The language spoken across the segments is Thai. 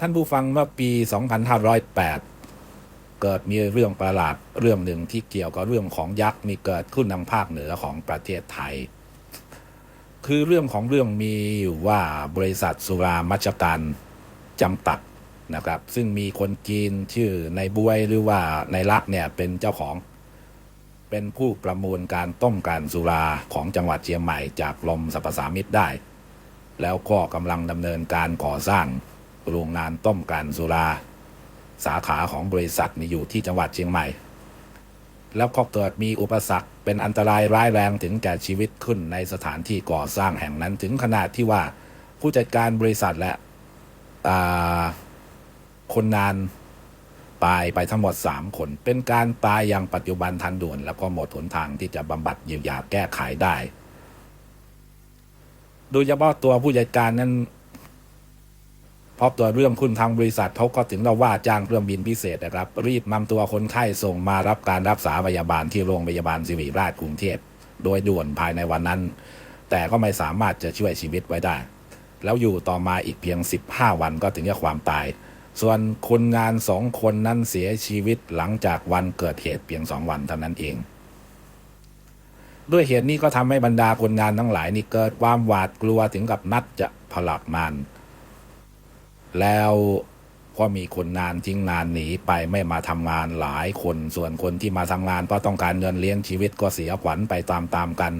ท่านผู้ฟังเมื่อปี 2508 เกิดมีเรื่องประหลาดเรื่องหนึ่งที่เกี่ยวกับเรื่องของยักษ์มีเกิดขึ้นทางภาคเหนือของประเทศไทย คือเรื่องของเรื่องมีอยู่ว่าบริษัทสุรามัชการจำกัดนะครับ ซึ่งมีคนจีนชื่อในบวยหรือว่าในลักเนี่ยเป็นเจ้าของเป็นผู้ประมูลการต้มการสุราของจังหวัดเชียงใหม่จากลมสรรพสามิตได้ แล้วก็กำลังดำเนินการก่อสร้าง โรงงานต้มการสุรา สาขาของบริษัทนี่อยู่ที่จังหวัดเชียงใหม่ แล้วก็เกิดมีอุปสรรคเป็นอันตรายร้ายแรงถึงแก่ชีวิตขึ้นในสถานที่ก่อสร้างแห่งนั้นถึงขนาดที่ว่าผู้จัดการบริษัทและคนงานตายไปทั้งหมด 3 คน เป็นการตายอย่างปัจจุบันทันด่วน แล้วก็หมดหนทางที่จะบำบัดเยียวยาแก้ไขได้ โดยเฉพาะตัวผู้จัดการนั้น พอตัวเรื่องคุณทางบริษัทเขาก็ถึงเราว่าจ้างเครื่องบินพิเศษนะครับ รีบนำตัวคนไข้ส่งมารับการรักษาพยาบาลที่โรงพยาบาลศิริราชกรุงเทพโดยด่วนภายในวันนั้น แต่ก็ไม่สามารถจะช่วยชีวิตไว้ได้ แล้วอยู่ต่อมาอีกเพียง 15 วันก็ถึงกับความตาย ส่วนคนงานสองคนนั้นเสียชีวิตหลังจากวันเกิดเหตุเพียงสองวันเท่านั้นเองด้วยเหตุนี้ก็ทำให้บรรดาคนงานทั้งหลายนี่เกิดความหวาดกลัวถึงกับนัดจะผลักมาน แล้วก็มีคนงานทิ้งงานหนีไปไม่มาทำงานหลายคน ส่วนคนที่มาทำงานเพราะต้องการเงินเลี้ยงชีวิตก็เสียขวัญไปตามๆกัน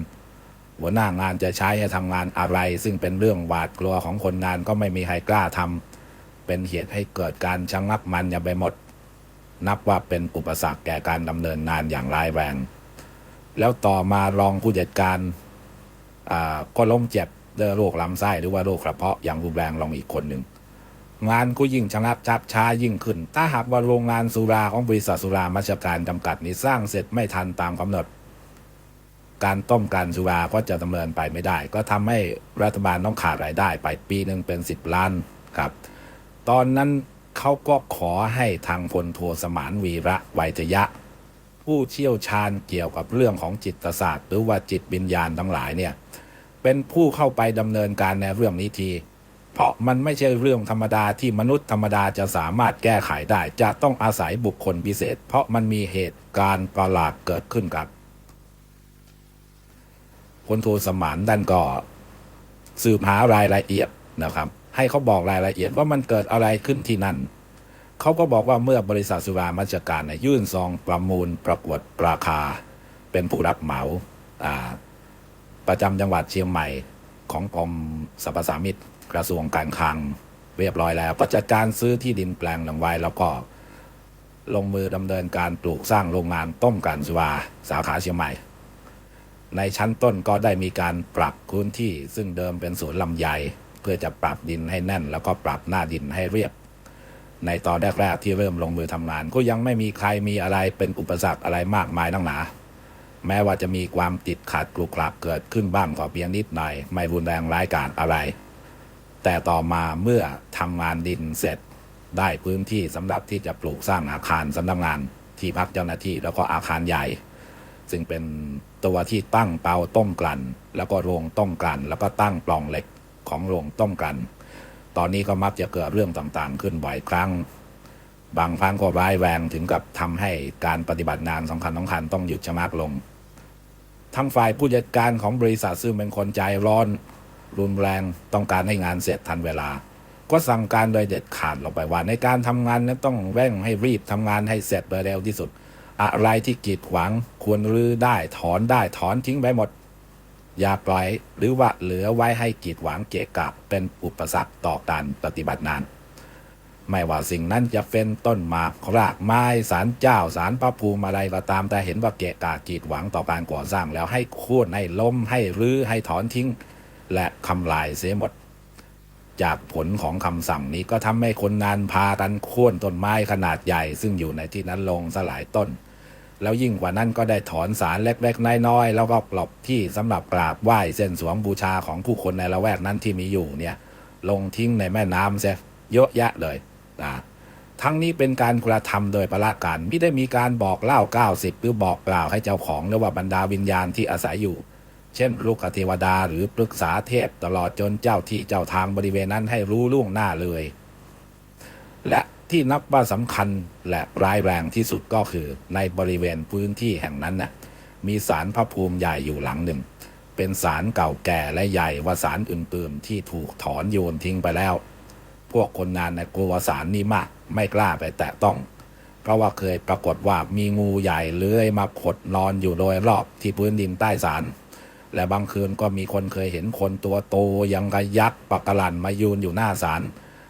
หัวหน้างานจะใช้ให้ทำงานอะไร ซึ่งเป็นเรื่องหวาดกลัวของคนงานก็ไม่มีใครกล้าทำเป็นเหตุให้เกิดการชะงักมันอย่าไปหมด นับว่าเป็นอุปสรรคแก่การดำเนินงานอย่างร้ายแรง แล้วต่อมารองผู้จัดการก็ล้มเจ็บด้วยโรคลำไส้หรือว่าโรคกระเพาะอย่างรุนแรงลงอีกคนหนึ่ง งานก็ยิ่งชะงักชักช้ายิ่งขึ้น ถ้าหากว่าโรงงานสุราของบริษัทสุรามัชการจำกัดนี้สร้างเสร็จไม่ทันตามกำหนด การต้มการสุราก็จะดำเนินไปไม่ได้ ก็ทำให้รัฐบาลต้องขาดรายได้ ไปปีหนึ่งเป็นสิบล้านครับ ตอนนั้นเขาก็ขอให้ทางพลโทสมานวีระไวยทยะ ผู้เชี่ยวชาญเกี่ยวกับเรื่องของจิตศาสตร์ หรือว่าจิตวิญญาณทั้งหลายเนี่ยเป็นผู้เข้าไปดำเนินการในเรื่องนี้ที เพราะมันไม่ใช่เรื่องธรรมดาที่มนุษย์ธรรมดาจะสามารถแก้ไขได้ จะต้องอาศัยบุคคลพิเศษ เพราะมันมีเหตุการณ์ประหลาดเกิดขึ้นกับพลโทสมานดันก็สืบหารายละเอียดนะครับ ให้เขาบอกรายละเอียดว่ามันเกิดอะไรขึ้นที่นั่น เขาก็บอกว่าเมื่อบริษัทสุรามัชการยื่นซองประมูลประกวดราคา เป็นผู้รับเหมาาประจำจังหวัดเชียงใหม่ของกรมสรรพสามิต กระทรวงการคลังเรียบร้อยแล้ว ก็จัดการซื้อที่ดินแปลงหลังไว้แล้วก็ลงมือดำเนินการปลูกสร้างโรงงานต้มกันสุราสาขาเชียงใหม่ ในชั้นต้นก็ได้มีการปรับพื้นที่ซึ่งเดิมเป็นสวนลำไย เพื่อจะปรับดินให้แน่น แล้วก็ปรับหน้าดินให้เรียบ ในตอนแรกๆที่เริ่มลงมือทำงาน ก็ยังไม่มีใครมีอะไรเป็นอุปสรรคอะไรมากมายนักหนาแม้ว่าจะมีความติดขัดกรุกรับเกิดขึ้นบ้างก็เพียงนิดหน่อย ไม่รุนแรงร้ายกาจอะไร แต่ต่อมาเมื่อทำงานดินเสร็จได้พื้นที่สำหรับที่จะปลูกสร้างอาคารสำนักงานที่พักเจ้าหน้าที่แล้วก็อาคารใหญ่ ซึ่งเป็นตัวที่ตั้งเตาต้มกลั่น แล้วก็โรงต้มกลั่น แล้วก็ตั้งปล่องเหล็กของโรงต้มกลั่น ตอนนี้ก็มักจะเกิดเรื่องต่างๆ ขึ้นบ่อยครั้ง บางครั้งก็ร้ายแรงถึงกับทำให้การปฏิบัติงานสำคัญสำคัญต้องหยุดชะงักลงทางฝ่ายผู้จัดการของบริษัทซึ่งเป็นคนใจร้อน รุนแรงต้องการให้งานเสร็จทันเวลา ก็สั่งการโดยเด็ดขาดลงไปว่าในการทำงานนั้นต้องเร่งให้รีบทำงานให้เสร็จโดยเร็วที่สุด อะไรที่กีดขวางควรรื้อได้ถอนได้ถอนทิ้งไปหมด อย่าปล่อยหรือว่าเหลือไว้ให้กีดขวางเกะกะเป็นอุปสรรคต่อการปฏิบัติงานไม่ว่าสิ่งนั้นจะเป็นต้นหมากรากไม้สารเจ้าสารพระภูมิอะไรก็ตามแต่เห็นว่าเกะกะกีดหวังต่อการก่อสร้างแล้วให้โค่นให้ล้มให้รื้อให้ถอนทิ้ง ทำลายเสียหมด จากผลของคำสั่งนี้ก็ทำให้คนงานพากันโค่นต้นไม้ขนาดใหญ่ ซึ่งอยู่ในที่นั้นลงสลายต้น แล้วยิ่งกว่านั้นก็ได้ถอนสารเล็กๆน้อยๆแล้วก็ปลอบที่สำหรับกราบไหว้เส้นสวงบูชาของผู้คนในละแวกนั้นที่มีอยู่เนี่ย ลงทิ้งในแม่น้ำเสียเยอะแยะเลยนะทั้งนี้เป็นการกระทำโดยประละการไม่ได้มีการบอกเล่า 90 หรือบอกกล่าวให้เจ้าของหรือว่าบรรดาวิญญาณที่อาศัยอยู่ เช่นลูกเทวดาหรือปรึกษาเทพตลอดจนเจ้าที่เจ้าทางบริเวณนั้นให้รู้ล่วงหน้าเลย และที่นับว่าสำคัญและร้ายแรงที่สุดก็คือในบริเวณพื้นที่แห่งนั้นน่ะมีศาลพระภูมิใหญ่อยู่หลังหนึ่ง เป็นศาลเก่าแก่และใหญ่ว่าศาลอื่นๆที่ถูกถอนโยนทิ้งไปแล้ว พวกคนงานในกลัวศาลนี้มากไม่กล้าไปแตะต้อง เพราะว่าเคยปรากฏว่ามีงูใหญ่เลื้อยมาขดนอนอยู่โดยรอบที่พื้นดินใต้ศาล และบางคืนก็มีคนเคยเห็นคนตัวโตยังกระยักษ์ปักกลันมายืนอยู่หน้าศาล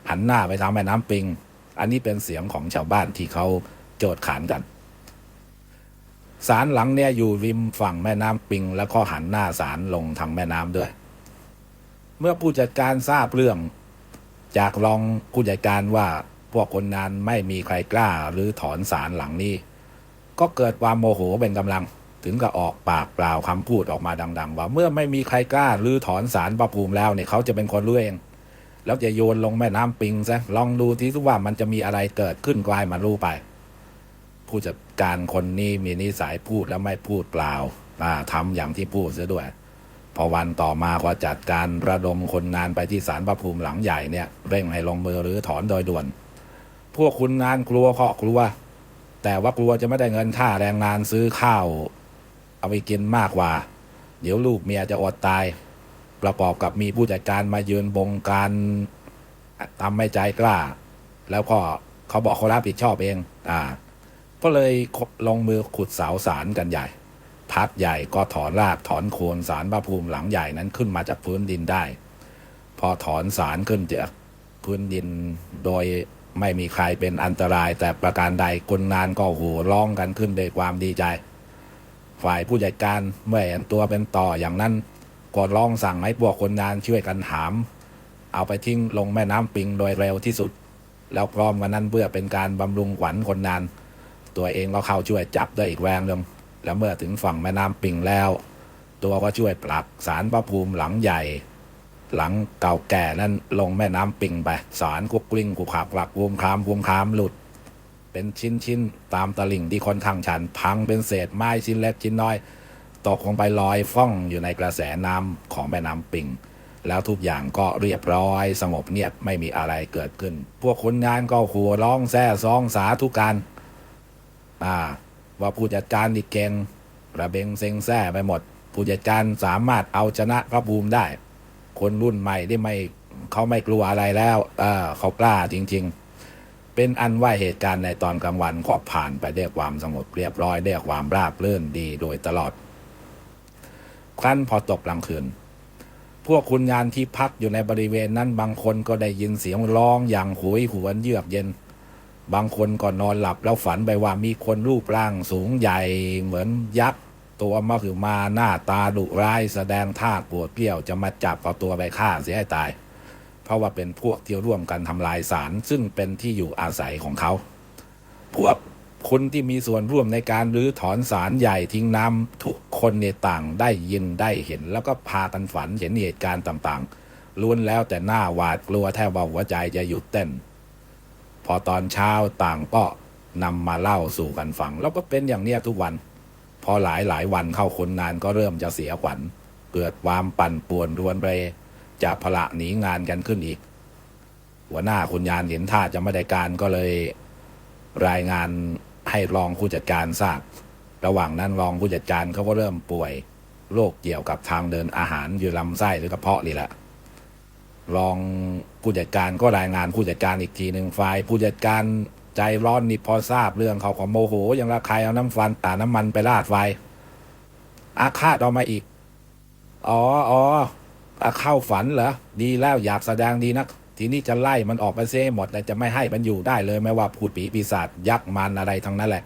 หันหน้าไปทางแม่น้ำปิง อันนี้เป็นเสียงของชาวบ้านที่เขาโจดขานกันศาลหลังเนี่ยอยู่ริมฝั่งแม่น้ำปิง แล้วก็หันหน้าศาลลงทางแม่น้ำด้วย เมื่อผู้จัดการทราบเรื่อง จากรองผู้จัดการว่าพวกคนงานไม่มีใครกล้าหรือถอนศาลหลังนี้ ก็เกิดความโมโหเป็นกำลัง ถึงกับออกปากเปล่าคำพูดออกมาดัง ๆ ว่าเมื่อไม่มีใครกล้าหรือถอนศาลประภูมิแล้วเนี่ยเขาจะเป็นคนรู้เอง แล้วจะโยนลงแม่น้ำปิงซะลองดูที่ว่ามันจะมีอะไรเกิดขึ้นกลายมารู้ไป ผู้จัดการคนนี้มีนิสัยพูดแล้วไม่พูดเปล่าอ่าทำอย่างที่พูดเสียด้วย พอวันต่อมาพอจัดการระดมคนงานไปที่ศาลพระภูมิหลังใหญ่เนี่ยเร่งให้ลงมือหรือถอนโดยด่วน พวกคุณงานกลัวเคาะกลัวแต่ว่ากลัวจะไม่ได้เงินค่าแรงงานซื้อข้าว เอาไปกินมากกว่า เดี๋ยวลูกเมียจะอดตาย ประกอบกับมีผู้จัดการมายืนบงการทำไม่ใจกล้า แล้วก็เขาบอกเขารับผิดชอบเอง อ่า ก็เลยลงมือขุดเสาสารกันใหญ่ พักใหญ่ก็ถอนรากถอนโคนสารพระภูมิหลังใหญ่นั้นขึ้นมาจากพื้นดินได้ พอถอนสารขึ้นจากพื้นดินโดยไม่มีใครเป็นอันตรายแต่ประการใดคนงานก็โห่ร้องกันขึ้นด้วยความดีใจ ฝ่ายผู้จัดการเมื่อเห็นตัวเป็นต่ออย่างนั้นก็ร้องสั่งให้พวกคนงานช่วยกันหาม เอาไปทิ้งลงแม่น้ำปิงโดยเร็วที่สุด แล้วพร้อมกันนั้นเพื่อเป็นการบำรุงขวัญคนงาน ตัวเองก็เข้าช่วยจับด้วยอีกแรงหนึ่งแล้วเมื่อถึงฝั่งแม่น้ำปิงแล้ว ตัวก็ช่วยปรับสารพระภูมิหลังใหญ่ หลังเก่าแก่นั้นลงแม่น้ำปิงไปสารกุกกลิ้งกุขับกลักวมคามวมคามหลุด เป็นชิ้นๆตามตลิ่งที่ค่อนข้างชัน พังเป็นเศษไม้ชิ้นเล็กชิ้นน้อย ตกลงไปลอยฟ่องอยู่ในกระแสน้ำของแม่น้ำปิง แล้วทุกอย่างก็เรียบร้อยสงบเงียบไม่มีอะไรเกิดขึ้น พวกคนงานก็หัวร้องแซ่ซองสาธุการอ่าว่าผู้จัดการนี่เก่งระเบงเซ็งแซ่ไปหมด ผู้จัดการสามารถเอาชนะพระภูมิได้ คนรุ่นใหม่ที่ไม่เขาไม่กลัวอะไรแล้วเออเขากล้าจริง ๆ เป็นอันว่าเหตุการณ์ในตอนกลางวันก็ผ่านไปด้วยความสงบเรียบร้อยด้วยความราบรื่นดีโดยตลอด ครั้นพอตกกลางคืน พวกคุณงานที่พักอยู่ในบริเวณนั้นบางคนก็ได้ยินเสียงร้องอย่างหวยหวนเยือกเย็น บางคนก็นอนหลับแล้วฝันไปว่ามีคนรูปร่างสูงใหญ่เหมือนยักษ์ตัวมาคือมาหน้าตาดุร้ายแสดงท่าปวดเปรี้ยวจะมาจับเอาตัวไปฆ่าเสียให้ตาย เพราะว่าเป็นพวกที่ร่วมกันทำลายสารซึ่งเป็นที่อยู่อาศัยของเขา พวกคนที่มีส่วนร่วมในการรื้อถอนสารใหญ่ทิ้งน้ำทุกคนในต่างได้ยินได้เห็น แล้วก็พากันฝันเห็นเหตุการณ์ต่างๆล้วนแล้วแต่หน้าหวาดกลัวแทบว่าหัวใจจะหยุดเต้น พอตอนเช้าต่างก็นำมาเล่าสู่กันฟัง แล้วก็เป็นอย่างเนี้ยทุกวัน พอหลายหลายวันเข้าคนงานก็เริ่มจะเสียขวัญเกิดความปั่นป่วนรวนเร จะพละหนีงานกันขึ้นอีก หัวหน้าคุณยานเห็นท่าจะไม่ได้การก็เลย รายงานให้รองผู้จัดการทราบ ระหว่างนั้นรองผู้จัดการเขาก็เริ่มป่วย โรคเกี่ยวกับทางเดินอาหารอยู่ลำไส้หรือกระเพาะนี่แหละรองผู้จัดการก็รายงานผู้จัดการอีกทีหนึ่งฝ่ายผู้จัดการใจร้อนนี่พอทราบเรื่องเขาก็โมโหอย่างละใครเอาน้ำฟันตาน้ำมันไปราดไฟอาฆาตออกมาอีก อ๋ออ๋อ เข้าฝันเหรอดีแล้วอยากแสดงดีนักทีนี้จะไล่มันออกไปเสียให้หมดแต่จะไม่ให้มันอยู่ได้เลยไม่ว่าพูดปีปีศาจยักษ์มันอะไรทั้งนั้นแหละ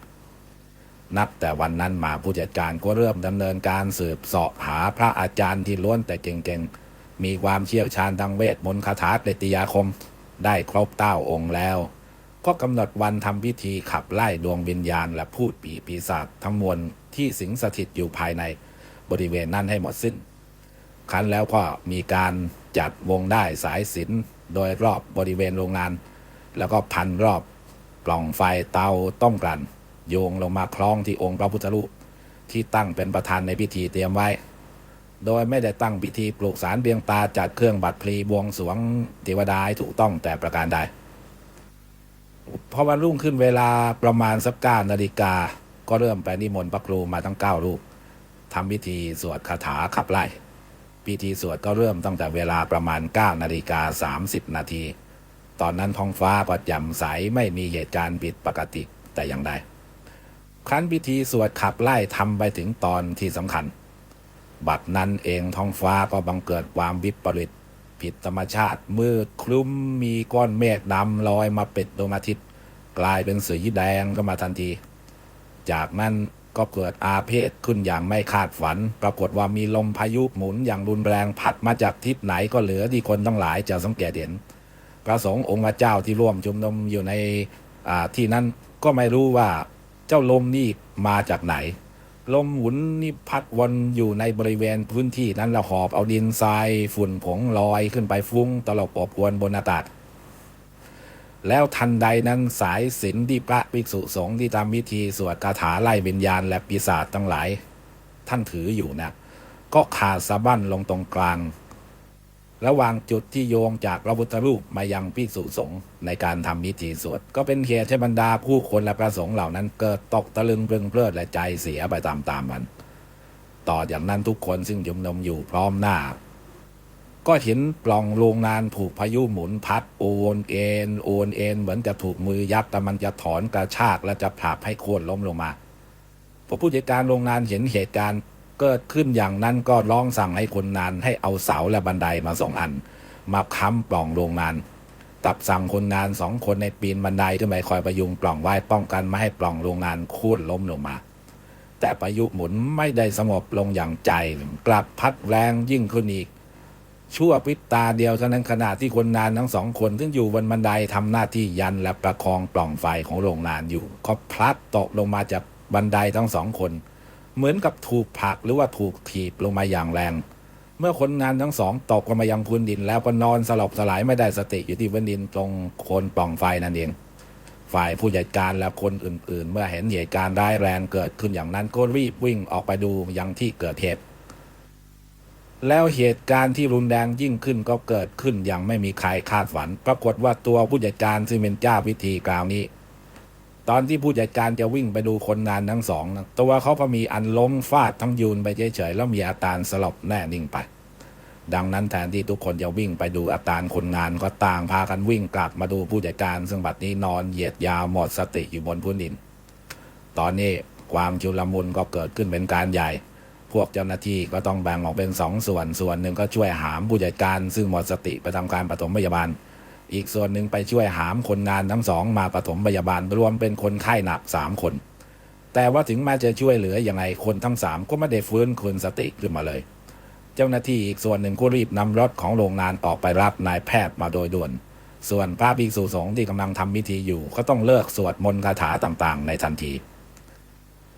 นับแต่วันนั้นมาผู้จัดการก็เริ่มดำเนินการสืบเสาะหาพระอาจารย์ที่ล้วนแต่เก่งๆ มีความเชี่ยวชาญทางเวทมนต์คาถาเตติยาคม ได้ครบเต้าองค์แล้ว ก็กำหนดวันทำพิธีขับไล่ดวงวิญญาณและพูดปีปีศาจทั้งมวลที่สิงสถิตอยู่ภายในบริเวณนั้นให้หมดสิ้น ครั้นแล้วก็มีการจัดวงได้สายสิญจนโดยรอบบริเวณโรงงาน แล้วก็พันรอบปล่องไฟเตาต้มกลั่น โยงลงมาคล้องที่องค์พระพุทธรูปที่ตั้งเป็นประธานในพิธีเตรียมไว้ โดยไม่ได้ตั้งพิธีปลูกสารเบียงตาจัดเครื่องบัตรพลีบวงสวงเทวดาถูกต้องแต่ประการใดพอวันรุ่งขึ้นเวลาประมาณสักเก้านาฬิกา ก็เริ่มไปนิมนต์พระครูมาทั้งเก้ารูปทำพิธีสวดคาถาขับไล่ พิธีสวดก็เริ่มตั้งแต่เวลาประมาณ9นาฬิกา30 นาที ตอนนั้นท้องฟ้าก็แจ่มใสไม่มีเหตุการณ์ผิดปกติแต่อย่างใดครั้นพิธีสวดขับไล่ทำไปถึงตอนที่สำคัญ บัดนั้นเองท้องฟ้าก็บังเกิดความวิปริตผิดธรรมชาติมืดคลุ้มมีก้อนเมฆดำลอยมาปิดดวงอาทิตย์ กลายเป็นสีแดงก็มาทันที จากนั้น ก็เกิดอาเพศขึ้นอย่างไม่คาดฝัน ปรากฏว่ามีลมพายุหมุนอย่างรุนแรงพัดมาจากทิศไหนก็เหลือที่คนทั้งหลายจะสังเกตเห็นพระสงฆ์องค์เจ้าที่ร่วมชุมนุมอยู่ในที่นั้นก็ไม่รู้ว่าเจ้าลมนี่มาจากไหน ลมหมุนนี่พัดวนอยู่ในบริเวณพื้นที่นั้นล้วหอบเอาดินทรายฝุ่นผงลอยขึ้นไปฟุ้งตลบอบอวนบนอากาศ แล้วทันใดนั้นสายสิญจนที่พระภิกษุสงฆ์ที่ทำพิธีสวดคาถาไล่วิญญาณและปีศาจทั้งหลาย ท่านถืออยู่นะก็ขาดสะบั้นลงตรงกลาง ระหว่างจุดที่โยงจากพระพุทธรูปมายังภิกษุสงฆ์ในการทำพิธีสวด ก็เป็นเหตุให้บรรดาผู้คนและพระสงฆ์เหล่านั้นเกิดตกตะลึงเพลิงเพลิดและใจเสียไปตามๆมัน ต่อจากนั้นทุกคนซึ่งยุมนมอยู่พร้อมหน้า ก็เห็นปล่องโรงงานถูกพายุหมุนพัดโอนเอ็นโอนเอ็นเหมือนจะถูกมือยักแต่มันจะถอนกระชากและจะผลักให้โค่นล้มลงมาพอผู้จัดการโรงงานเห็นเหตุการณ์เกิดขึ้นอย่างนั้นก็ร้องสั่งให้คนงานให้เอาเสาและบันไดมาสองอัน มาค้ำปล่องโรงงาน ตับสั่งคนงานสองคนในปีนบันไดขึ้นไปคอยประยุงปล่องไว้ป้องกันไม่ให้ปล่องโรงงานโค่นล้มลงมา แต่พายุหมุนไม่ได้สงบลงอย่างใจกลับพัดแรงยิ่งขึ้นอีก ชั่วพริบตาเดียวเท่านั้นขณะที่คนงานทั้งสองคน ซึ่งอยู่บนบันไดทำหน้าที่ยันและประคองปล่องไฟของโรงงานอยู่ ก็พลัดตกลงมาจากบันไดทั้งสองคน เหมือนกับถูกผลักหรือว่าถูกถีบลงมาอย่างแรง เมื่อคนงานทั้งสองตกลงมายังพื้นดิน แล้วก็นอนสลบสลายไม่ได้สติอยู่ที่พื้นดินตรงโคนปล่องไฟนั่นเองฝ่ายผู้จัดการและคนอื่น ๆ เมื่อเห็นเหตุการณ์ร้ายแรงเกิดขึ้นอย่างนั้นก็รีบวิ่งออกไปดูยังที่เกิดเหตุ แล้วเหตุการณ์ที่รุนแรงยิ่งขึ้นก็เกิดขึ้นอย่างไม่มีใครคาดฝัน ปรากฏว่าตัวผู้จัดการซึ่งเป็นเจ้าพิธีกล่าวนี้ ตอนที่ผู้จัดการจะวิ่งไปดูคนงานทั้งสองตัวเขาก็มีอันล้มฟาดทั้งยืนไปเฉยๆแล้วมีอาการสลบแน่นิ่งไป ดังนั้นแทนที่ทุกคนจะวิ่งไปดูอาการคนงานก็ต่างพากันวิ่งกลับมาดูผู้จัดการ ซึ่งบัดนี้นอนเหยียดยาวหมดสติอยู่บนพื้นดิน ตอนนี้ความชุลมุนก็เกิดขึ้นเป็นการใหญ่ พวกเจ้าหน้าที่ก็ต้องแบ่งออกเป็นสองส่วน ส่วนหนึ่งก็ช่วยหามผู้จัดการ ซึ่งหมดสติไปทำการปฐมพยาบาล อีกส่วนหนึ่งไปช่วยหามคนงานทั้งสองมาปฐมพยาบาลรวมเป็นคนไข้หนักสามคน แต่ว่าถึงแม้จะช่วยเหลืออยังไงคนทั้งสามก็ไม่ได้ฟื้นคืนสติขึ้นมาเลย เจ้าหน้าที่อีกส่วนหนึ่งก็รีบนำรถของโรงงานออกไปรับนายแพทย์มาโดยด่วน ส่วนพระภิกษุสงฆ์ที่กำลังทำพิธีอยู่ ก็ต้องเลิกสวดมนต์คาถาต่างๆ ในทันที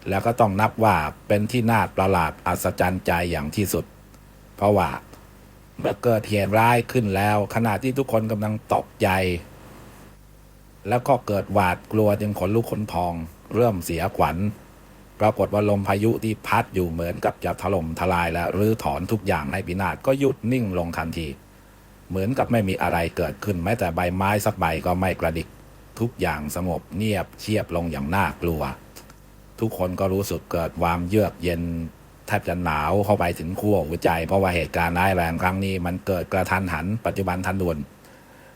แล้วก็ต้องนับว่าเป็นที่น่าประหลาดอัศจรรย์ใจอย่างที่สุด เพราะว่าเมื่อเกิดเหตุร้ายขึ้นแล้ว ขณะที่ทุกคนกำลังตกใจ แล้วก็เกิดหวาดกลัวจนขนลุกขนพอง เริ่มเสียขวัญปรากฏว่าลมพายุที่พัดอยู่เหมือนกับจะถล่มทลายและรื้อถอนทุกอย่างให้พินาศก็หยุดนิ่งลงทันที เหมือนกับไม่มีอะไรเกิดขึ้นแม้แต่ใบไม้สักใบก็ไม่กระดิก ทุกอย่างสงบเงียบเชียบลงอย่างน่ากลัว ทุกคนก็รู้สึกเกิดความเยือกเย็นแทบจะหนาวเข้าไปถึงขั้วหัวใจ เพราะว่าเหตุการณ์ร้ายแรงครั้งนี้มันเกิดกระทันหัน ปัจจุบันทันด่วน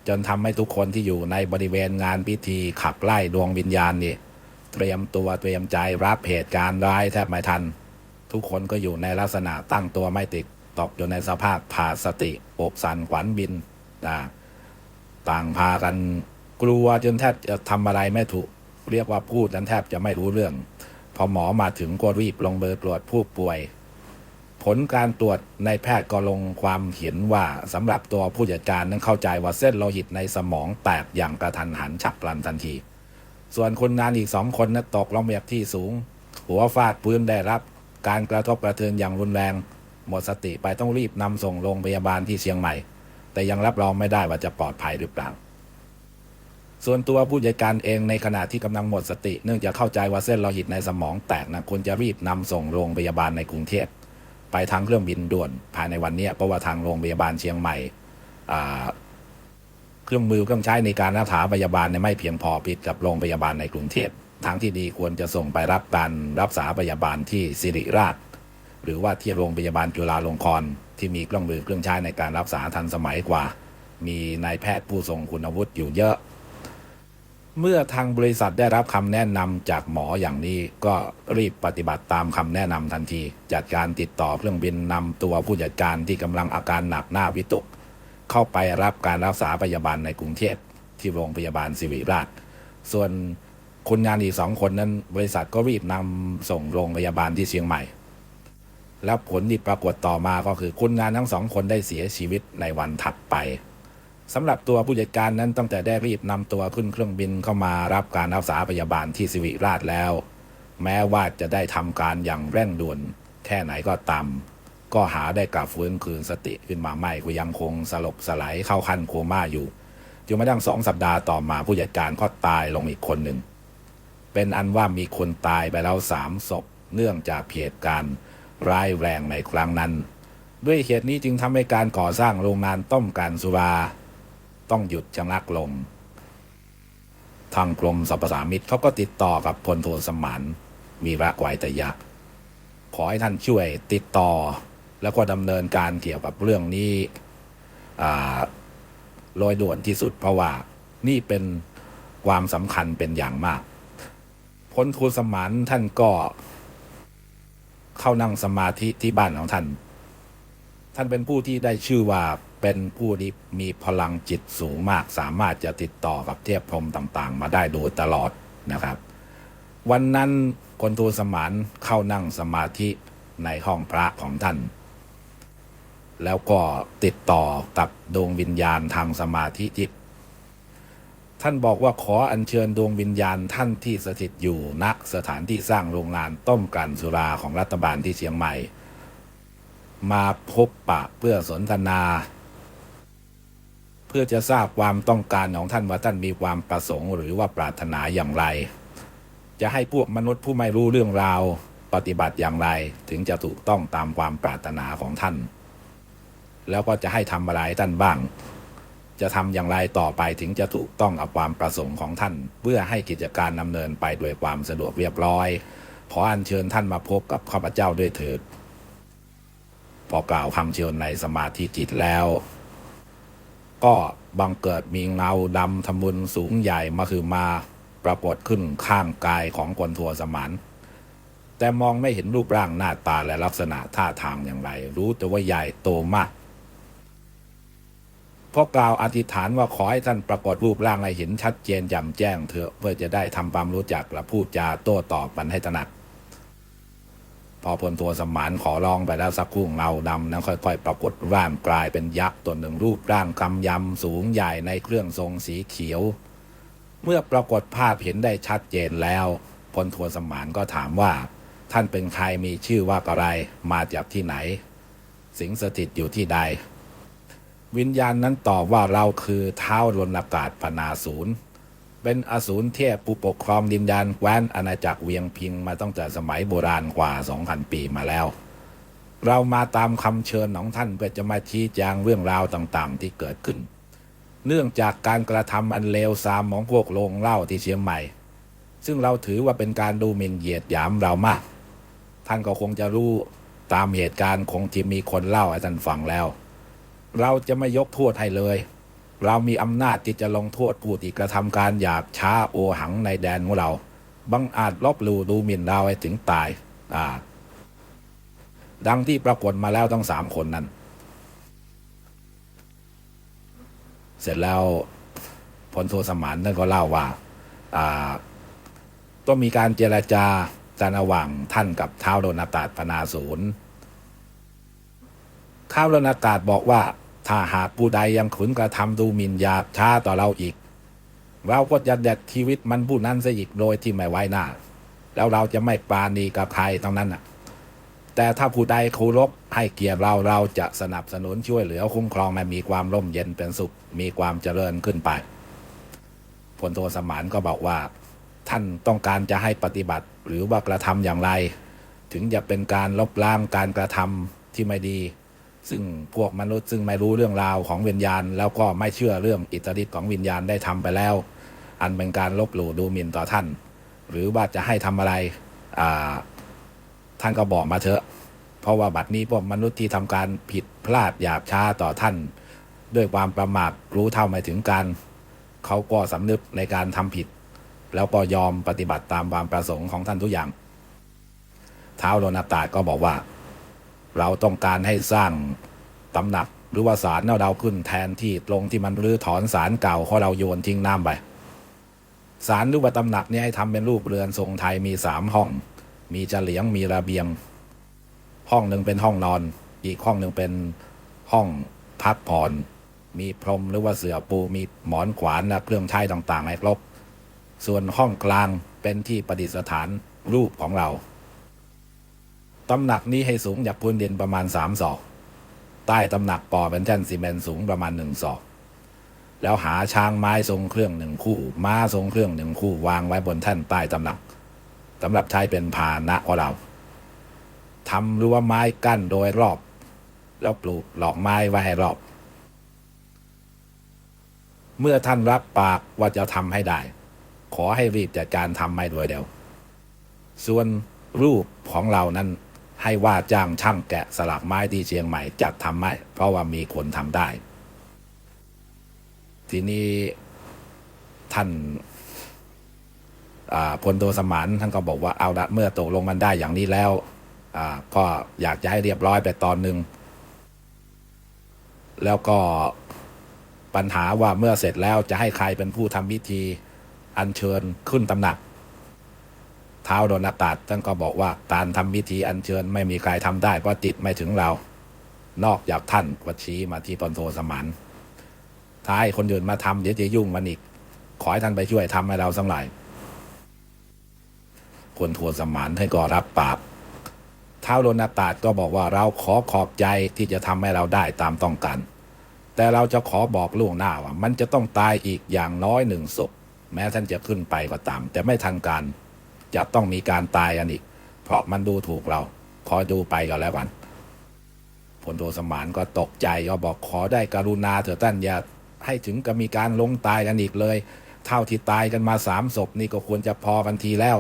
จนทำให้ทุกคนที่อยู่ในบริเวณงานพิธีขับไล่ดวงวิญญาณนี่เตรียมตัวเตรียมใจรับเหตุการณ์ร้ายแทบไม่ทัน ทุกคนก็อยู่ในลักษณะตั้งตัวไม่ติดตกอยู่ในสภาพขาดสติอกสั่นขวัญบินนะต่างพากันกลัวจนแทบจะทำอะไรไม่ถูก เรียกว่าพูดนั้นแทบจะไม่รู้เรื่อง พอหมอมาถึงก็รีบลงเบอร์ตรวจผู้ป่วย ผลการตรวจในแพทย์ก็ลงความเห็นว่าสำหรับตัวผู้จัดการนั้นเข้าใจว่าเส้นโลหิตในสมองแตกอย่างกระทันหันฉับพลันทันที ส่วนคนงานอีกสองคนนั้นตกลงมาจากที่สูง หัวฟาดพื้นได้รับ การกระทบกระเทือนอย่างรุนแรง หมดสติไปต้องรีบนำส่งโรงพยาบาลที่เชียงใหม่ แต่ยังรับรองไม่ได้ว่าจะปลอดภัยหรือเปล่า ส่วนตัวผู้จัดการเองในขณะที่กำลังหมดสติ เนื่องจากเข้าใจว่าเส้นโลหิตในสมองแตกนะควรจะรีบนำส่งโรงพยาบาลในกรุงเทพไปทางเครื่องบินด่วนภายในวันนี้เพราะว่าทางโรงพยาบาลเชียงใหม่เครื่องมือเครื่องใช้ในการรักษาพยาบาลไม่เพียงพอผิดกับโรงพยาบาลในกรุงเทพทางที่ดีควรจะส่งไปรับการรักษาพยาบาลที่สิริราช หรือว่าที่โรงพยาบาลจุฬาลงกรณ์ที่มีเครื่องมือเครื่องใช้ในการรักษาทันสมัยกว่า มีนายแพทย์ผู้ทรงคุณวุฒิอยู่เยอะ เมื่อทางบริษัทได้รับคำแนะนำจากหมออย่างนี้ก็รีบปฏิบัติตามคำแนะนำทันที จัดการติดต่อเครื่องบินนำตัวผู้จัดการที่กำลังอาการหนักหน้าวิตก เข้าไปรับการรักษาพยาบาลในกรุงเทพที่โรงพยาบาลศิริราช ส่วนคนงานอีกสองคนนั้น บริษัทก็รีบนำส่งโรงพยาบาลที่เชียงใหม่ แล้วผลที่ปรากฏต่อมาก็คือคนงานทั้งสองคนได้เสียชีวิตในวันถัดไป สำหรับตัวผู้จัดการนั้นตั้งแต่ได้รีบนำตัวขึ้นเครื่องบินเข้ามารับการรักษาพยาบาลที่สิริราชแล้ว แม้ว่าจะได้ทำการอย่างเร่งด่วนแค่ไหนก็ตามก็หาได้กลับฟื้นคืนสติขึ้นมาไม่ก็ยังคงสลบสลายเข้าขั้นโคม่าอยู่จนมาดังสองสัปดาห์ต่อมาผู้จัดการก็ตายลงอีกคนหนึ่ง เป็นอันว่ามีคนตายไปแล้วสามศพเนื่องจากเหตุการณ์ร้ายแรงในครั้งนั้น ด้วยเหตุนี้จึงทำให้การก่อสร้างโรงงานต้มการสุรา ต้องหยุดชะงักลง ทางกรมสรรพสามิตเขาก็ติดต่อกับพลโทสมานมีระไวตยะ ขอให้ท่านช่วยติดต่อ แล้วก็ดำเนินการเกี่ยวกับเรื่องนี้อ่าโดยด่วนที่สุดเพราะว่านี่เป็นความสำคัญเป็นอย่างมากพลโทสมานท่านก็เข้านั่งสมาธิที่บ้านของท่าน ท่านเป็นผู้ที่ได้ชื่อว่า เป็นผู้ที่มีพลังจิตสูงมาก สามารถจะติดต่อกับเทพพรมต่างๆ มาได้โดยตลอดนะครับ วันนั้นคนทูสมานเข้านั่งสมาธิในห้องพระของท่าน แล้วก็ติดต่อกับดวงวิญญาณทางสมาธิจิต ท่านบอกว่าขออัญเชิญดวงวิญญาณท่านที่สถิตอยู่ณสถานที่สร้างโรงงานต้มกลั่นสุราของรัฐบาลที่เชียงใหม่ มาพบปะเพื่อสนทนา พื่อจะทราบความต้องการของท่านว่าท่านมีความประสงค์หรือว่าปรารถนาอย่างไร จะให้พวกมนุษย์ผู้ไม่รู้เรื่องราวปฏิบัติอย่างไร ถึงจะถูกต้องตามความปรารถนาของท่าน แล้วก็จะให้ทำอะไรท่านบ้าง จะทำอย่างไรต่อไปถึงจะถูกต้องกับความประสงค์ของท่าน เพื่อให้กิจการดำเนินไปด้วยความสะดวกเรียบร้อย ขออัญเชิญท่านมาพบกับข้าพเจ้าด้วยเถิดพอกล่าวคำเชิญในสมาธิจิตแล้ว ก็บังเกิดมีเงาดำทำบุญสูงใหญ่มาคือมาปรากฏขึ้นข้างกายของคนทัวสมานแต่มองไม่เห็นรูปร่างหน้าตาและลักษณะท่าทางอย่างไร รู้แต่ว่าใหญ่โตมากพอกล่าวอธิษฐานว่าขอให้ท่านปรากฏรูปร่างให้เห็นชัดเจนแจ่มแจ้งเถอะเพื่อจะได้ทำความรู้จักและพูดจาโต้ตอบมันให้ถนัด พอพลตัวสมานขอร้องไปแล้วสักครู่เงาดำนั้นค่อยๆ ปรากฏร่างกลายเป็นยักษ์ตนหนึ่งรูปร่างกำยำสูงใหญ่ในเครื่องทรงสีเขียว เมื่อปรากฏภาพเห็นได้ชัดเจนแล้วพลทวนสมานก็ถามว่า ท่านเป็นใครมีชื่อว่าอะไรมาจากที่ไหน สิงสถิตอยู่ที่ใด วิญญาณนั้นตอบว่าเราคือเท้ารนอากาศพนาศูนย์ เป็นอสูรเทพผู้ปกครองดินแดนแคว้นอาณาจักรเวียงพิงมาตั้งแต่สมัยโบราณกว่า 2,000 ปีมาแล้ว เรามาตามคำเชิญของท่านเพื่อจะมาชี้แจงเรื่องราวต่างๆ ที่เกิดขึ้น เนื่องจากการกระทำอันเลวทรามของพวกโรงเล้าที่เชียงใหม่ ซึ่งเราถือว่าเป็นการดูหมิ่นเหยียดหยามเรามาก ท่านก็คงจะรู้ตามเหตุการณ์คงที่มีคนเล่าให้ท่านฟังแล้ว เราจะไม่ยกโทษให้เลย เรามีอำนาจที่จะลงโทษผู้ที่กระทำการหยาบช้าโอหังในแดนของเราบังอาจลบลู่ดูหมิ่นเราให้ถึงตาย อ่า ดังที่ปรากฏมาแล้วทั้งสามคนนั้น เสร็จแล้วพลโทสมานท่านก็เล่าว่า อ่าต้องมีการเจรจากันระหว่างท่านกับท้าวโดนอากาศพนาศูนย์ข้าวรนอากาศบอกว่า ถ้าหากผู้ใดยังขืนกระทำดูหมิ่นหยาบช้าต่อเราอีก เราก็จะเด็ดชีวิตมันผู้นั้นซะอีกโดยที่ไม่ไว้หน้า แล้วเราจะไม่ปาณีกับใครทั้งนั้นน่ะ แต่ถ้าผู้ใดเคารพให้เกียรติเราเราจะสนับสนุนช่วยเหลือคุ้มครองให้มีความร่มเย็นเป็นสุข มีความเจริญขึ้นไปพลโทสมานก็บอกว่า ท่านต้องการจะให้ปฏิบัติ หรือว่ากระทำอย่างไร ถึงจะเป็นการลบล้างการกระทำที่ไม่ดี ซึ่งพวกมนุษย์ซึ่งไม่รู้เรื่องราวของวิญญาณ แล้วก็ไม่เชื่อเรื่องอิทธิฤทธิ์ของวิญญาณได้ทำไปแล้ว อันเป็นการลบหลู่ดูหมิ่นต่อท่าน หรือว่าจะให้ทำอะไรท่านก็บอกมาเถอะ เพราะว่าบัดนี้พวกมนุษย์ที่ทำการผิดพลาดหยาบช้าต่อท่าน ด้วยความประมาทรู้เท่าไม่ถึงการเขาก็สำนึกในการทำผิด แล้วก็ยอมปฏิบัติตามความประสงค์ของท่านทุกอย่าง เท้าโลนาตาก็บอกว่า เราต้องการให้สร้างตำหนักหรือว่าศาลเนาเราขึ้นแทนที่ตรงที่มันรื้อถอนศาลเก่าของเราโยนทิ้งน้ำไปศาลรือว่าตำหนักนี่ให้ทำเป็นรูปเรือนทรงไทยมีสามห้อง มีเฉลียงมีระเบียง ห้องหนึ่งเป็นห้องนอน อีกห้องหนึ่งเป็นห้องพักผ่อน มีพรมหรือว่าเสื่อปูมีหมอนขวานและเครื่องใช้ต่างๆให้ครบส่วนห้องกลางเป็นที่ประดิษฐานรูปของเรา ตำหนักนี้ให้สูงจากพื้นดินประมาณสามศอก ใต้ตำหนักก่อเป็นแท่นซีเมนต์สูงประมาณหนึ่งศอก แล้วหาช้างไม้ทรงเครื่องหนึ่งคู่ ม้าทรงเครื่องหนึ่งคู่วางไว้บนแท่นใต้ตำหนักสำหรับใช้เป็นพาหนะของเราทำรั้วไม้กั้นโดยรอบ แล้วปลูกหลอกไม้ไว้ให้รอบ เมื่อท่านรับปากว่าจะทำให้ได้ ขอให้รีบจัดการทำให้โดยเดียวส่วนรูปของเรานั้น ให้ว่าจ้างช่างแกะสลักไม้ที่เชียงใหม่จัดทำให้เพราะว่ามีคนทำได้ ทีนี้ท่านพลโทสมานท่านก็บอกว่าเอาละเมื่อตกลงมันได้อย่างนี้แล้วก็อยากจะให้เรียบร้อยไปตอนหนึ่งแล้วก็ปัญหาว่าเมื่อเสร็จแล้วจะให้ใครเป็นผู้ทำพิธีอัญเชิญขึ้นตำหนัก ท้าโดนอากาศท่านก็บอกว่าการทำพิธีอัญเชิญไม่มีใครทำได้เพราะติดไม่ถึงเรา นอกจากท่านวัชี้มาที่พลโทสมานถ้าให้คนอื่นมาทำเดี๋ยวจะยุ่งมันอีก ขอให้ท่านไปช่วยทำให้เราสักหน่อยคนโทสมานให้ก็รับปากท้าวโดนอากาศก็บอกว่าเราขอขอบใจที่จะทำให้เราได้ตามต้องการ แต่เราจะขอบอกล่วงหน้าว่า มันจะต้องตายอีกอย่างน้อยหนึ่งศพแม้ท่านจะขึ้นไปก็ตาม แต่ไม่ทันการ จะต้องมีการตายกันอีก เพราะมันดูถูกเราคอดูไปก็แล้วกันพลโทสมานก็ตกใจก็บอกขอได้กรุณาเถอะท่านอย่าให้ถึงกับมีการลงตายกันอีกเลย เท่าที่ตายกันมาสามศพนี่ก็ควรจะพอกันทีแล้ว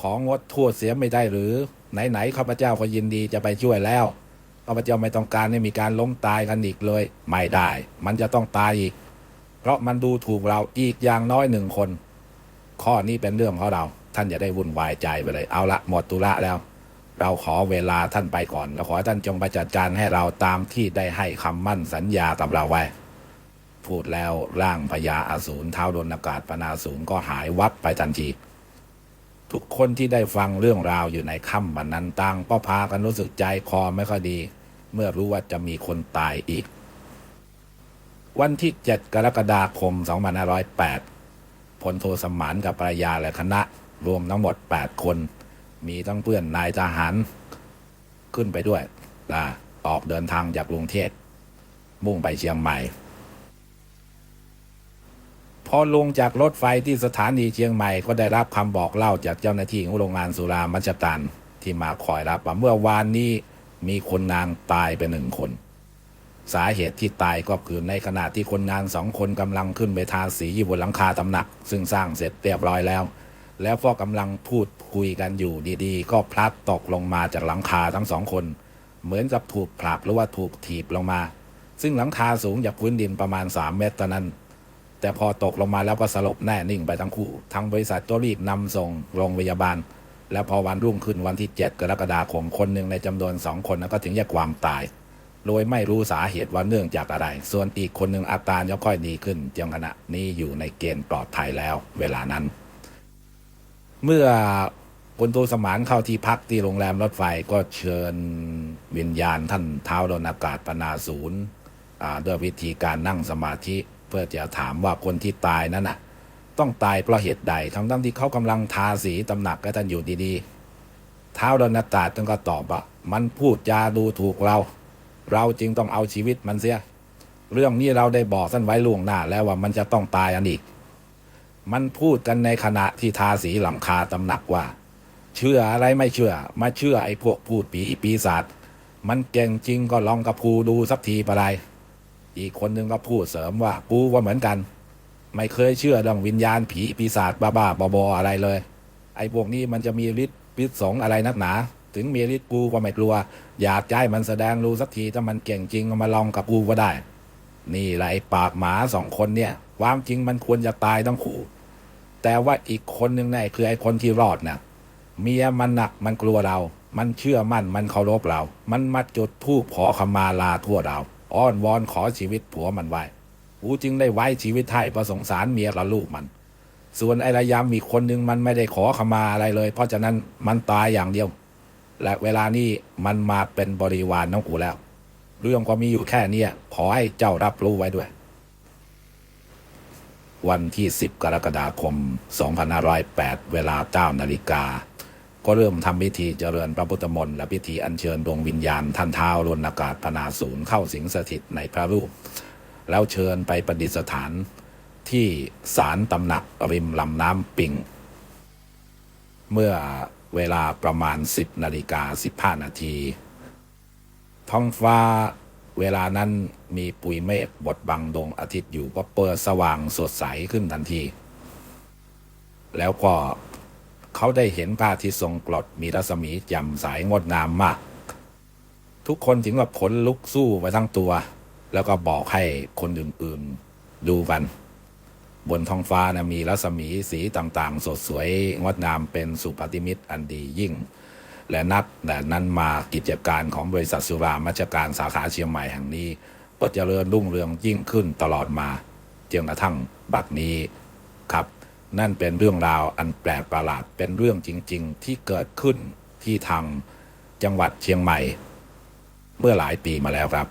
ของงดโทษเสียไม่ได้หรือ ไหนๆข้าพเจ้าก็ยินดีจะไปช่วยแล้วข้าพเจ้าไม่ต้องการให้มีการล้มตายกันอีกเลย ไม่ได้ มันจะต้องตายอีก เพราะมันดูถูกเราอีกอย่างน้อยหนึ่งคน ข้อนี้เป็นเรื่องของเรา ท่านอย่าได้วุ่นวายใจไปเลย เอาละหมดตุระแล้ว เราขอเวลาท่านไปก่อนแล้วขอท่านจงไปจัดการให้เราตามที่ได้ให้คำมั่นสัญญากับเราไว้ พูดแล้วร่างพญาอสูรเท้าโดนอากาศปนาสูรก็หายวับไปทันที ทุกคนที่ได้ฟังเรื่องราวอยู่ในค่ำวันนั้นต่างก็พากันรู้สึกใจคอไม่ค่อยดี เมื่อรู้ว่าจะมีคนตายอีก วันที่ 7 กรกฎาคม 2508พลโทสมานกับภรรยาและคณะ รวมทั้งหมด 8 คน มีทั้งเพื่อนนายทหาร ขึ้นไปด้วยออกเดินทางจากกรุงเทพมุ่งไปเชียงใหม่ พอลงจากรถไฟที่สถานีเชียงใหม่ก็ได้รับคำบอกเล่าจากเจ้าหน้าที่ของโรงงานสุรามัจจตันที่มาคอยรับว่าเมื่อวานนี้มีคนงานตายไปหนึ่งคน สาเหตุที่ตายก็คือในขณะที่คนงานสองคนกำลังขึ้นไปทาสีอยู่บนหลังคาตำหนัก ซึ่งสร้างเสร็จเรียบร้อยแล้ว แล้วก็กำลังพูดคุยกันอยู่ดีๆ ก็พลัดตกลงมาจากหลังคาทั้งสองคน เหมือนกับถูกผลักหรือว่าถูกถีบลงมา ซึ่งหลังคาสูงจากพื้นดินประมาณ 3 เมตรเท่านั้น แต่พอตกลงมาแล้วก็สลบแน่นิ่งไปทั้งคู่ทางบริษัทก็รีบนำส่งโรงพยาบาล แล้วพอวันรุ่งขึ้นวันที่ 7 กรกฎาคมคนหนึ่งในจำนวนสองคนนั้นก็ถึงแยกความตายโดยไม่รู้สาเหตุว่าเนื่องจากอะไร ส่วนอีกคนหนึ่งอาการย่อค่อยดีขึ้นจนขณะนี้อยู่ในเกณฑ์ปลอดภัยแล้ว เวลานั้น เมื่อพลโทสมานเข้าที่พักที่โรงแรมรถไฟก็เชิญวิญญาณท่านเท้าโดนอากาศปนาศูนย์ด้วยวิธีการนั่งสมาธิเพื่อจะถามว่าคนที่ตายนั้นน่ะ ต้องตายเพราะเหตุใดทั้งทั้งที่เขากำลังทาสีตำหนักก็ท่านอยู่ดีๆ เท้าโดนอากาศท่านก็ตอบว่ามันพูดจาดูถูกเรา เราจึงต้องเอาชีวิตมันเสีย เรื่องนี้เราได้บอกท่านไว้ล่วงหน้าแล้วว่ามันจะต้องตายอันอีก มันพูดกันในขณะที่ทาสีหลังคาตำหนักว่า เชื่ออะไรไม่เชื่อ มาเชื่อไอ้พวกพูดผีปีศาจมันเก่งจริงก็ลองกับกูดูสักทีปะไรอีกคนนึงก็พูดเสริมว่ากูก็เหมือนกัน ไม่เคยเชื่อเรื่องวิญญาณผีปีศาจบ้าๆบอๆอะไรเลย ไอ้พวกนี้มันจะมีฤทธิ์พิษสงอะไรนักหนา ถึงมีฤทธิ์กูก็ไม่กลัว อยากจะให้มันแสดงรู้สักทีถ้ามันเก่งจริงก็มาลองกับกูก็ได้ นี่แหละไอ้ปากหมาสองคนเนี่ย ความจริงมันควรจะตายทั้งคู่ แต่ว่าอีกคนหนึ่งเนี่ยคือไอ้คนที่รอดนะเมียมันหนักมันกลัวเรา มันเชื่อมั่นมันเคารพเรา มันมาจุดธูปขอขมาลาทั่วเรา อ้อนวอนขอชีวิตผัวมันไว้กูจึงได้ไว้ชีวิตให้ประสงสารเมียกับลูกมัน ส่วนไอ้ระยำอีกคนหนึ่งมันไม่ได้ขอขมาอะไรเลย เพราะฉะนั้นมันตายอย่างเดียว และเวลานี้มันมาเป็นบริวารน้องกูแล้ว เรื่องก็มีอยู่แค่เนี้ขอให้เจ้ารับรู้ไว้ด้วย วันที่ 10 กรกฎาคม 2508 เวลา 9 นาฬิกา ก็เริ่มทำพิธีเจริญพระพุทธมนต์และพิธีอัญเชิญดวงวิญญาณท่านเท้ารนอากาศพนาศูนย์เข้าสิงสถิตในพระรูป แล้วเชิญไปประดิษฐานที่ศาลตำหนักริมลำน้ำปิง เมื่อเวลาประมาณ 10 นาฬิกา 15 นาทีท้องฟ้า เวลานั้นมีปุยเมฆบดบังดวงอาทิตย์อยู่ก็เปิดสว่างสดใสขึ้นทันที แล้วก็เขาได้เห็นพระอาทิตย์ทรงกรดมีรัศมีแจ่มใสงดงามมาก ทุกคนถึงกับขนลุกสู้ไปทั้งตัว แล้วก็บอกให้คนอื่นๆดูกัน บนท้องฟ้านะมีรัศมีสีต่างๆ สดสวยงดงามเป็นสุปฏิมิตรอันดียิ่ง และนับแต่นั้นมากิจการของบริษัทสุรามัชการสาขาเชียงใหม่แห่งนี้ ก็จเจริญรุ่งเรืองยิ่งขึ้นตลอดมาจนกระทั่งบัดนี้ครับ นั่นเป็นเรื่องราวอันแปลกประหลาดเป็นเรื่องจริง ๆ ที่เกิดขึ้นที่ทางจังหวัดเชียงใหม่ เมื่อหลายปีมาแล้วครับ